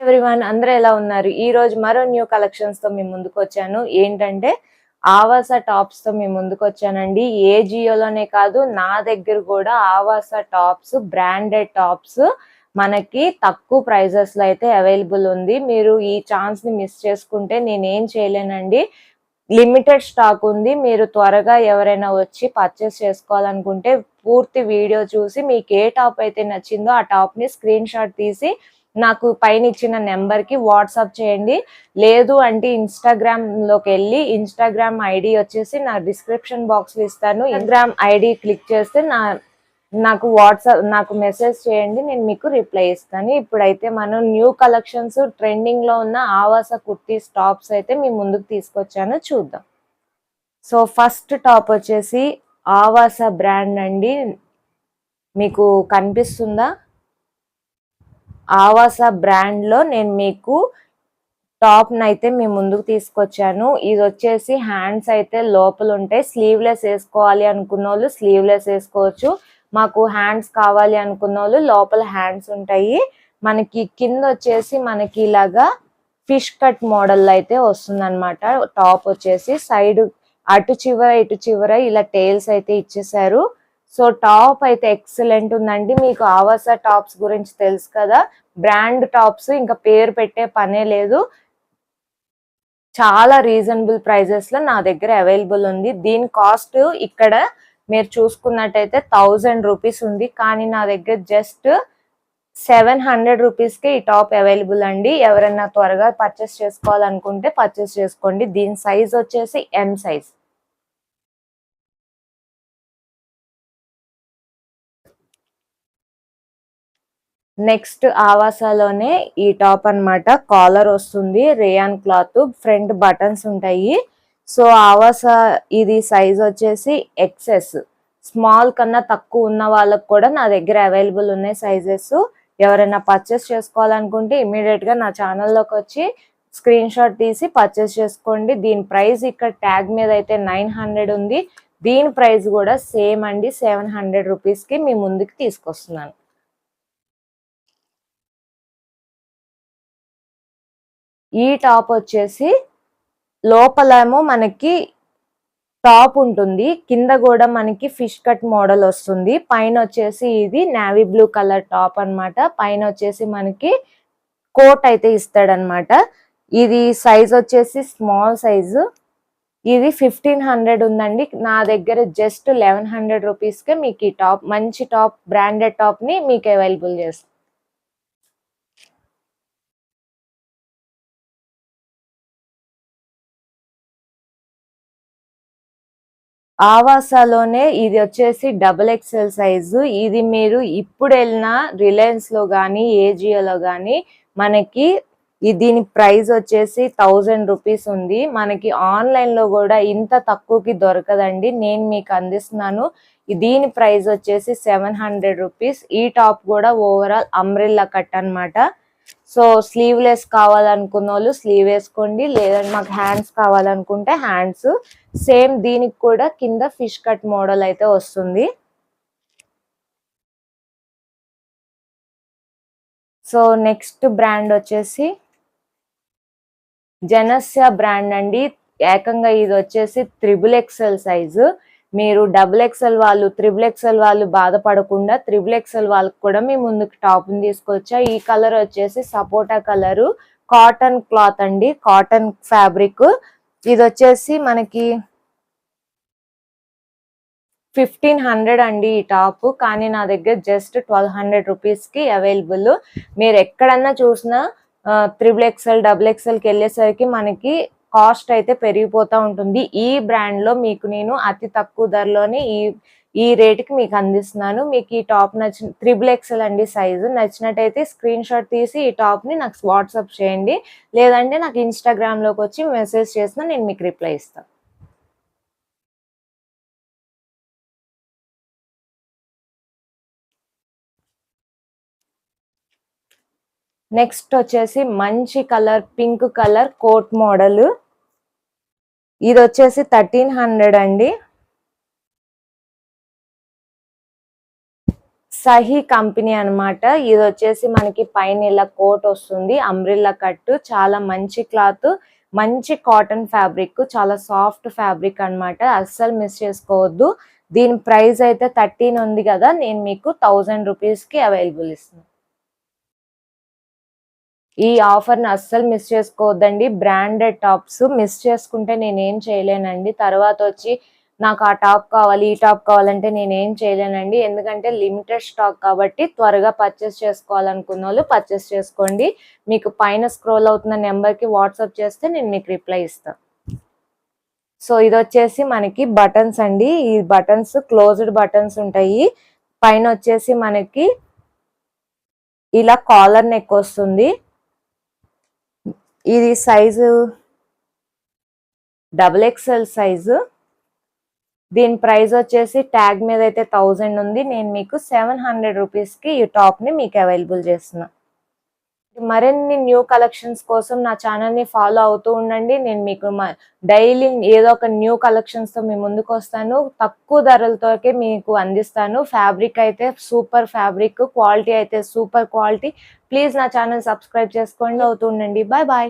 Everyone అందరూ ఎలా ఉన్నారు? ఈ రోజు మరో న్యూ కలెక్షన్స్తో మీ ముందుకు వచ్చాను. ఏంటంటే ఆవాస టాప్స్తో మీ ముందుకు వచ్చానండి. ఏ జియోలోనే కాదు నా దగ్గర కూడా ఆవాస టాప్స్ బ్రాండెడ్ టాప్స్ మనకి తక్కువ ప్రైజెస్లో అయితే అవైలబుల్ ఉంది. మీరు ఈ ఛాన్స్ని మిస్ చేసుకుంటే నేనేం చేయలేనండి. లిమిటెడ్ స్టాక్ ఉంది. మీరు త్వరగా ఎవరైనా వచ్చి పర్చేస్ చేసుకోవాలనుకుంటే పూర్తి వీడియో చూసి మీకు ఏ టాప్ అయితే నచ్చిందో ఆ టాప్ని స్క్రీన్ షాట్ తీసి నాకు పైన ఇచ్చిన నెంబర్కి వాట్సాప్ చేయండి. లేదు అంటే ఇన్స్టాగ్రామ్లోకి వెళ్ళి ఇన్స్టాగ్రామ్ ఐడి వచ్చేసి నా డిస్క్రిప్షన్ బాక్స్లో ఇస్తాను. ఇన్స్టాగ్రామ్ ఐడి క్లిక్ చేస్తే నా నాకు వాట్సాప్ నాకు మెసేజ్ చేయండి. నేను మీకు రిప్లై ఇస్తాను. ఇప్పుడైతే మనం న్యూ కలెక్షన్స్ ట్రెండింగ్లో ఉన్న ఆవాస కుర్తీస్ టాప్స్ అయితే మీ ముందుకు తీసుకొచ్చాను. చూద్దాం. సో ఫస్ట్ టాప్ వచ్చేసి ఆవాస బ్రాండ్ అండి. మీకు కనిపిస్తుందా? ఆవాస బ్రాండ్లో నేను మీకు టాప్ని అయితే మీ ముందుకు తీసుకొచ్చాను. ఇది వచ్చేసి హ్యాండ్స్ అయితే లోపల ఉంటాయి స్లీవ్లెస్ వేసుకోవాలి అనుకున్న వాళ్ళు స్లీవ్లెస్ వేసుకోవచ్చు. మాకు హ్యాండ్స్ కావాలి అనుకున్న వాళ్ళు లోపల హ్యాండ్స్ ఉంటాయి. మనకి కింద వచ్చేసి మనకి ఇలాగా ఫిష్ కట్ మోడల్ అయితే వస్తుందన్నమాట. టాప్ వచ్చేసి సైడ్ అటు చివర ఇటు చివర ఇలా టైల్స్ అయితే ఇచ్చేసారు. సో టాప్ అయితే ఎక్సలెంట్ ఉందండి. మీకు ఆవాస టాప్స్ గురించి తెలుసు కదా. బ్రాండ్ టాప్స్ ఇంకా పేరు పెట్టే పనే లేదు. చాలా రీజనబుల్ ప్రైజెస్లో నా దగ్గర అవైలబుల్ ఉంది. దీని కాస్ట్ ఇక్కడ మీరు చూసుకున్నట్టయితే థౌజండ్ రూపీస్ ఉంది. కానీ నా దగ్గర జస్ట్ సెవెన్ హండ్రెడ్ రూపీస్కి ఈ టాప్ అవైలబుల్ అండి. ఎవరైనా త్వరగా పర్చేస్ చేసుకోవాలనుకుంటే పర్చేస్ చేసుకోండి. దీని సైజ్ వచ్చేసి ఎం సైజ్ నెక్స్ట్ ఆవాసాలోనే ఈ టాప్ అన్నమాట. కాలర్ వస్తుంది రేయాన్ క్లాత్ ఫ్రంట్ బటన్స్ ఉంటాయి. సో ఆవాస ఇది సైజ్ వచ్చేసి ఎక్సెస్. స్మాల్ కన్నా తక్కువ ఉన్న వాళ్ళకు కూడా నా దగ్గర అవైలబుల్ ఉన్నాయి సైజెస్. ఎవరైనా పర్చేస్ చేసుకోవాలనుకుంటే ఇమీడియట్గా నా ఛానల్లోకి వచ్చి స్క్రీన్ షాట్ తీసి పర్చేస్ చేసుకోండి. దీని ప్రైస్ ఇక్కడ ట్యాగ్ మీద అయితే నైన్ హండ్రెడ్ ఉంది. దీని ప్రైస్ కూడా సేమ్ అండి సెవెన్ హండ్రెడ్ రూపీస్కి మీ ముందుకు తీసుకొస్తున్నాను. ఈ టాప్ వచ్చేసి లోపలేమో మనకి టాప్ ఉంటుంది. కింద కూడా మనకి ఫిష్ కట్ మోడల్ వస్తుంది. పైన వచ్చేసి ఇది నావీ బ్లూ కలర్ టాప్ అన్నమాట. పైన వచ్చేసి మనకి కోట్ అయితే ఇస్తాడనమాట ఇది సైజ్ వచ్చేసి స్మాల్ సైజు. ఇది ఫిఫ్టీన్ హండ్రెడ్ ఉందండి. నా దగ్గర జస్ట్ లెవెన్ హండ్రెడ్ రూపీస్కే మీకు ఈ టాప్ మంచి టాప్ బ్రాండెడ్ టాప్ని మీకు అవైలబుల్ చేస్తాను ఆవాసాలోనే ఇది వచ్చేసి డబుల్ ఎక్స్ఎల్ సైజు. ఇది మీరు ఇప్పుడు వెళ్ళిన రిలయన్స్లో కానీ ఏజియోలో కానీ మనకి దీని ప్రైస్ వచ్చేసి థౌజండ్ రూపీస్ ఉంది. మనకి ఆన్లైన్లో కూడా ఇంత తక్కువకి దొరకదండి. నేను మీకు అందిస్తున్నాను. దీని ప్రైస్ వచ్చేసి సెవెన్ హండ్రెడ్ రూపీస్. ఈ టాప్ కూడా ఓవరాల్ అంబ్రెల్లా కట్ అన్నమాట. సో స్లీవ్లెస్ కావాలనుకున్న వాళ్ళు స్లీవ్ వేసుకోండి. లేదంటే మాకు హ్యాండ్స్ కావాలనుకుంటే హ్యాండ్స్ సేమ్ దీనికి కూడా కింద ఫిష్ కట్ మోడల్ అయితే వస్తుంది. సో నెక్స్ట్ బ్రాండ్ వచ్చేసి జనస్య బ్రాండ్ అండి. ఏకంగా ఇది వచ్చేసి త్రిబుల్ ఎక్సెల్ సైజు మీరు డబుల్ ఎక్సెల్ వాళ్ళు త్రిబుల్ ఎక్సెల్ వాళ్ళు బాధపడకుండా త్రిబుల్ ఎక్సెల్ వాళ్ళకి కూడా మీ ముందుకు టాప్ని తీసుకొచ్చా. ఈ కలర్ వచ్చేసి సపోటా కలరు కాటన్ క్లాత్ అండి. కాటన్ ఫ్యాబ్రిక్ ఇది వచ్చేసి మనకి ఫిఫ్టీన్ హండ్రెడ్ అండి ఈ టాప్ కానీ నా దగ్గర జస్ట్ ట్వెల్వ్ హండ్రెడ్ రూపీస్కి అవైలబుల్ మీరు ఎక్కడన్నా చూసినా త్రిబుల్ ఎక్సెల్ డబుల్ ఎక్సెల్కి వెళ్ళేసరికి మనకి కాస్ట్ అయితే పెరిగిపోతూ ఉంటుంది. ఈ బ్రాండ్లో మీకు నేను అతి తక్కువ ధరలోనే ఈ ఈ రేటుకి మీకు అందిస్తున్నాను. మీకు ఈ టాప్ నచ్చిన త్రిబుల్ ఎక్సెల్ అండి సైజు నచ్చినట్టయితే స్క్రీన్ షాట్ తీసి ఈ టాప్ని నాకు వాట్సాప్ చేయండి. లేదంటే నాకు ఇన్స్టాగ్రామ్లోకి వచ్చి మెసేజ్ చేసినా నేను మీకు రిప్లై ఇస్తాను. నెక్స్ట్ వచ్చేసి మంచి colour pink colour coat model. ఇది వచ్చేసి థర్టీన్ హండ్రెడ్ అండి. సహీ కంపెనీ అనమాట ఇది వచ్చేసి మనకి పైన ఇలా కోట్ వస్తుంది అంబ్రిల్లా కట్. చాలా మంచి క్లాత్ మంచి కాటన్ ఫ్యాబ్రిక్ చాలా సాఫ్ట్ ఫ్యాబ్రిక్ అన్నమాట. అస్సలు మిస్ చేసుకోవద్దు. దీని ప్రైస్ అయితే థర్టీన్ ఉంది కదా నేను మీకు థౌజండ్ రూపీస్కి అవైలబుల్ ఇస్తున్నాను ఈ ఆఫర్ని అస్సలు మిస్ చేసుకోవద్దండి. బ్రాండెడ్ టాప్స్ మిస్ చేసుకుంటే నేనేం చేయలేనండి. తర్వాత వచ్చి నాకు ఆ టాప్ కావాలి ఈ టాప్ కావాలంటే నేను ఏం చేయలేనండి. ఎందుకంటే లిమిటెడ్ స్టాక్ కాబట్టి త్వరగా పర్చేస్ చేసుకోవాలనుకున్న వాళ్ళు పర్చేస్ చేసుకోండి. మీకు పైన స్క్రోల్ అవుతున్న నెంబర్కి వాట్సాప్ చేస్తే నేను మీకు రిప్లై ఇస్తాను సో ఇది వచ్చేసి మనకి బటన్స్ అండి. ఈ బటన్స్ క్లోజ్డ్ బటన్స్ ఉంటాయి. పైన వచ్చేసి మనకి ఇలా కాలర్ నెక్ వస్తుంది. ఇది సైజు డబుల్ ఎక్స్ఎల్ సైజు. దీని ప్రైస్ వచ్చేసి ట్యాగ్ మీద అయితే థౌజండ్ ఉంది. నేను మీకు సెవెన్ హండ్రెడ్ రూపీస్కి ఈ టాప్ని మీకు అవైలబుల్ చేస్తున్నాను మరిన్ని న్యూ కలెక్షన్స్ కోసం నా ఛానల్ని ఫాలో అవుతూ ఉండండి. నేను మీకు డైలీ ఏదో ఒక న్యూ కలెక్షన్స్తో మీ ముందుకు వస్తాను. తక్కువ ధరలతోకే మీకు అందిస్తాను. ఫ్యాబ్రిక్ అయితే సూపర్ ఫ్యాబ్రిక్ క్వాలిటీ అయితే సూపర్ క్వాలిటీ ప్లీజ్ నా ఛానల్ సబ్స్క్రైబ్ చేసుకోండి. అవుతూ ఉండండి. Bye bye